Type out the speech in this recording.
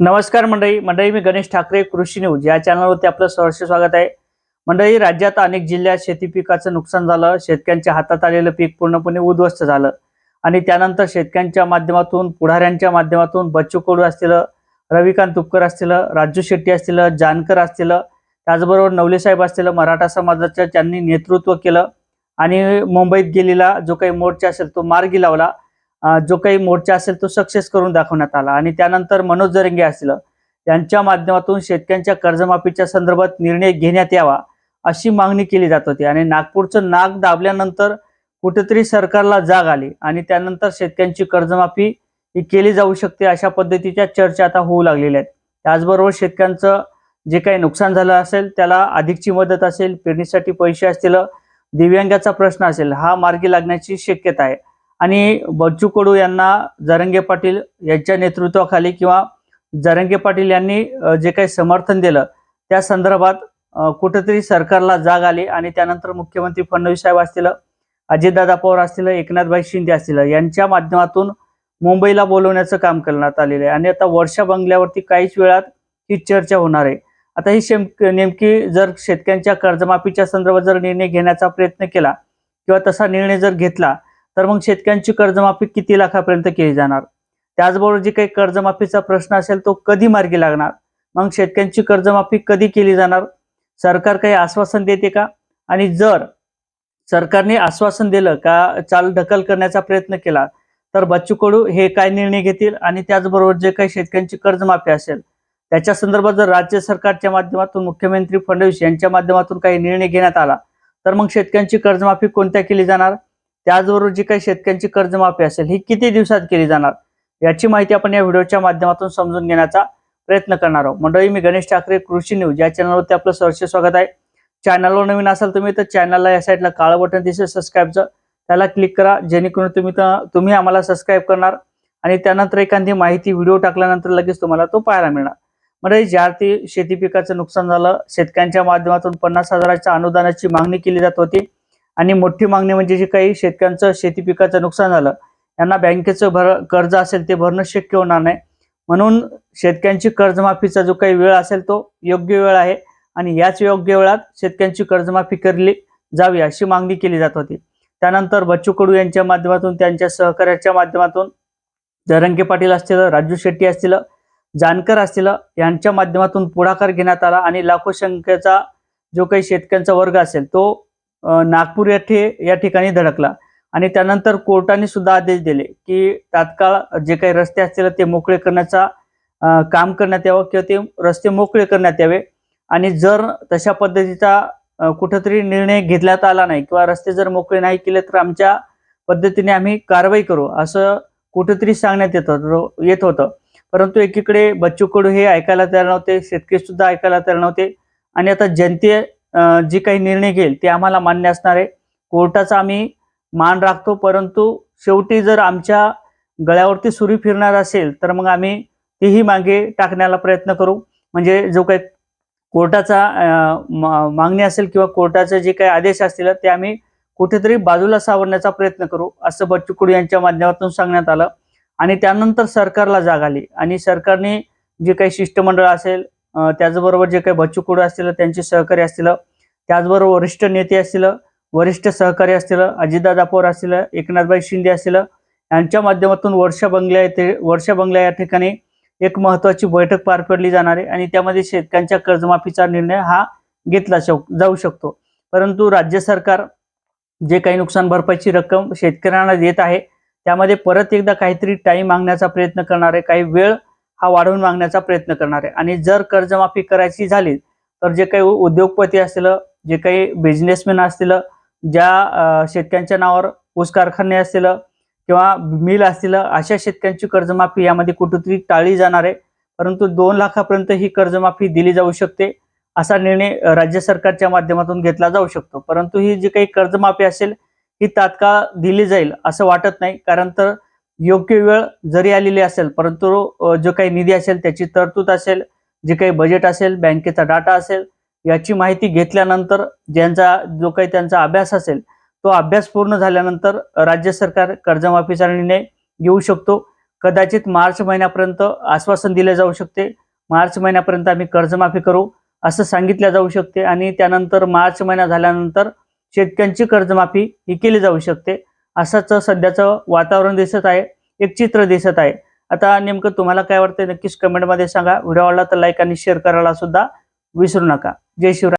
नमस्कार मंडळी. मंडळी मी गणेश ठाकरे कृषी न्यूज. या चॅनलवरती आपलं सहर्ष स्वागत आहे. मंडळी राज्यात अनेक जिल्ह्यात शेती पिकाचं नुकसान झालं. शेतकऱ्यांच्या हातात आलेलं पीक पूर्णपणे उद्ध्वस्त झालं. आणि त्यानंतर शेतकऱ्यांच्या माध्यमातून पुढाऱ्यांच्या माध्यमातून बच्चू कडू असतील रविकांत तुपकर असतील राजू शेट्टी असतील जानकर असतील त्याचबरोबर नवले साहेब असतील मराठा समाजाचं त्यांनी नेतृत्व केलं आणि मुंबईत गेलेला जो काही मोर्चा असेल तो मार्गी लावला. जो काही मोर्चा असेल तो सक्सेस करून दाखवण्यात आला. आणि त्यानंतर मनोज जरंगे असलं यांच्या माध्यमातून शेतकऱ्यांच्या कर्जमाफीच्या संदर्भात निर्णय घेण्यात यावा अशी मागणी केली जात होती. आणि नागपूरचं नाक दाबल्यानंतर कुठेतरी सरकारला जाग आली आणि त्यानंतर शेतकऱ्यांची कर्जमाफी ही केली जाऊ शकते अशा पद्धतीच्या चर्चा आता होऊ लागलेल्या आहेत. त्याचबरोबर शेतकऱ्यांचं जे काही नुकसान झालं असेल त्याला अधिकची मदत असेल पेरणीसाठी पैसे असतील दिव्यांगाचा प्रश्न असेल हा मार्गी लागण्याची शक्यता आहे. आणि बच्चू कडू यांना जरंगे पाटील यांच्या नेतृत्वाखाली किंवा जरंगे पाटील यांनी जे काही समर्थन दिलं त्या संदर्भात कुठेतरी सरकारला जाग आली आणि त्यानंतर मुख्यमंत्री फडणवीस साहेब असतील अजितदादा पवार असतील एकनाथभाई शिंदे असतील यांच्या माध्यमातून मुंबईला बोलवण्याचं काम करण्यात आलेलं आहे. आणि आता वर्षा बंगल्यावरती काहीच वेळात ही चर्चा होणार आहे. आता ही शेम नेमकी जर शेतकऱ्यांच्या कर्जमाफीच्या संदर्भात जर निर्णय घेण्याचा प्रयत्न केला किंवा तसा निर्णय जर घेतला तर मग शेतकऱ्यांची कर्जमाफी किती लाखापर्यंत केली जाणार? त्याचबरोबर जे काही कर्जमाफीचा प्रश्न असेल तो कधी मार्गी लागणार? मग शेतकऱ्यांची कर्जमाफी कधी केली जाणार? सरकार काही आश्वासन देते का? आणि जर सरकारने आश्वासन दिलं का चाल ढकल करण्याचा प्रयत्न केला तर बच्चू कडू हे काय निर्णय घेतील? आणि त्याचबरोबर जे काही शेतकऱ्यांची कर्जमाफी असेल त्याच्या संदर्भात जर राज्य सरकारच्या माध्यमातून मुख्यमंत्री फडणवीस यांच्या माध्यमातून काही निर्णय घेण्यात आला तर मग शेतकऱ्यांची कर्जमाफी कोणत्या केली जाणार? त्याचबरोबर जी काही शेतकऱ्यांची कर्जमाफी असेल ही किती दिवसात केली जाणार? याची माहिती आपण या व्हिडिओच्या माध्यमातून समजून घेण्याचा प्रयत्न करणार आहोत. मंडळी मी गणेश ठाकरे कृषी न्यूज. या चॅनलवरती आपलं सहर्ष स्वागत आहे. चॅनलवर नवीन असाल तुम्ही तर चॅनलला या साईडला काळं बटन दिसेल सबस्क्राईबचं त्याला क्लिक करा जेणेकरून तुम्ही तर तुम्ही आम्हाला सबस्क्राईब करणार आणि त्यानंतर एखादी माहिती व्हिडिओ टाकल्यानंतर लगेच तुम्हाला तो पाहायला मिळणार. म्हणजे ज्या अर्थी शेती पिकाचं नुकसान झालं शेतकऱ्यांच्या माध्यमातून पन्नास हजाराच्या अनुदानाची मागणी केली जात होती. आणि मोठी मागणी म्हणजे जे काही शेतकऱ्यांचं शेती पिकाचं नुकसान झालं यांना बँकेचं भर कर्ज असेल ते भरणं शक्य होणार नाही. म्हणून शेतकऱ्यांची कर्जमाफीचा जो काही वेळ असेल तो योग्य वेळ आहे आणि याच योग्य वेळात शेतकऱ्यांची कर्जमाफी करली जावी अशी मागणी केली जात होती. त्यानंतर बच्चू कडू यांच्या माध्यमातून त्यांच्या सहकार्याच्या माध्यमातून जरंगे पाटील असतील राजू शेट्टी असतील जानकर असतील यांच्या माध्यमातून पुढाकार घेण्यात आला आणि लाखो संख्येचा जो काही शेतकऱ्यांचा वर्ग असेल तो नागपूर या ठे या ठिकाणी धडकला. आणि त्यानंतर कोर्टाने सुद्धा आदेश दिले की तात्काळ जे काही रस्ते असतील ते मोकळे करण्याचा काम करण्यात यावं किंवा ते रस्ते मोकळे करण्यात यावे. आणि जर तशा पद्धतीचा कुठंतरी निर्णय घेतल्यात आला नाही किंवा रस्ते जर मोकळे नाही केले तर आमच्या पद्धतीने आम्ही कारवाई करू असं कुठंतरी सांगण्यात येत होतं येत होतं. परंतु एकीकडे बच्चू कडू हे ऐकायला तयार नव्हते शेतकरी सुद्धा ऐकायला तयार नव्हते. आणि आता जनते जे काही निर्णय घेईल ते आम्हाला मान्य असणार आहे. कोर्टाचा आम्ही मान राखतो परंतु शेवटी जर आमच्या गळ्यावरती सुरी फिरणार असेल तर मग आम्ही तीही मागे टाकण्याला प्रयत्न करू. म्हणजे जो काही कोर्टाचा मा- मागणी असेल किंवा कोर्टाचे जे काही आदेश असतील ते आम्ही कुठेतरी बाजूला सावरण्याचा प्रयत्न करू असं बच्चू कडू यांच्या माध्यमातून सांगण्यात आलं. आणि त्यानंतर सरकारला जाग आली. आणि सरकारने जे काही शिष्टमंडळ असेल त्याचबरोबर जे काही बच्चू कुडू असतील त्यांचे सहकारी असतील त्याचबरोबर वरिष्ठ नेते असतील वरिष्ठ सहकारी असतील अजितदादा पवार असतील एकनाथभाई शिंदे असतील यांच्या माध्यमातून वर्षा बंगल्या येथे वर्षा बंगल्या या ठिकाणी एक महत्वाची बैठक पार पडली जाणार आहे आणि त्यामध्ये शेतकऱ्यांच्या कर्जमाफीचा निर्णय हा घेतला जाऊ शकतो. परंतु राज्य सरकार जे काही नुकसान भरपाईची रक्कम शेतकऱ्यांना देत आहे त्यामध्ये परत एकदा काहीतरी टाईम मागण्याचा प्रयत्न करणार आहे. काही वेळ हा वाढवून मागण्याचा प्रयत्न करणार आहे. आणि जर कर्जमाफी करायची झाली तर जे काही उद्योगपती असतील जे काही बिझनेसमॅन असतील ज्या शेतकऱ्यांच्या नावावर ऊस कारखाने असतील किंवा मिल असतील अशा शेतकऱ्यांची कर्जमाफी यामध्ये कुठेतरी टाळली जाणार आहे. परंतु दोन लाखापर्यंत ही कर्जमाफी दिली जाऊ शकते असा निर्णय राज्य सरकारच्या माध्यमातून घेतला जाऊ शकतो. परंतु ही जी काही कर्जमाफी असेल ही तात्काळ दिली जाईल असं वाटत नाही. कारण तर योग्य वेळ जरी आलेली असेल परंतु जो काही निधी असेल त्याची तरतूद असेल जे काही बजेट असेल बँकेचा डाटा असेल याची माहिती घेतल्यानंतर ज्यांचा जो काही त्यांचा अभ्यास असेल तो अभ्यास पूर्ण झाल्यानंतर राज्य सरकार कर्जमाफीचा निर्णय घेऊ शकतो. कदाचित मार्च महिन्यापर्यंत आश्वासन दिले जाऊ शकते. मार्च महिन्यापर्यंत आम्ही कर्जमाफी करू असं सांगितलं जाऊ शकते आणि त्यानंतर मार्च महिना झाल्यानंतर शेतकऱ्यांची कर्जमाफी ही केली जाऊ शकते. असंच सध्याचं वातावरण दिसत आहे एक चित्र दिसत आहे. आता नेमकं तुम्हाला काय वाटतं नक्कीच कमेंटमध्ये सांगा. व्हिडिओ आवडला तर लाईक आणि शेअर करायला सुद्धा विसरू नका. जय शिवराय.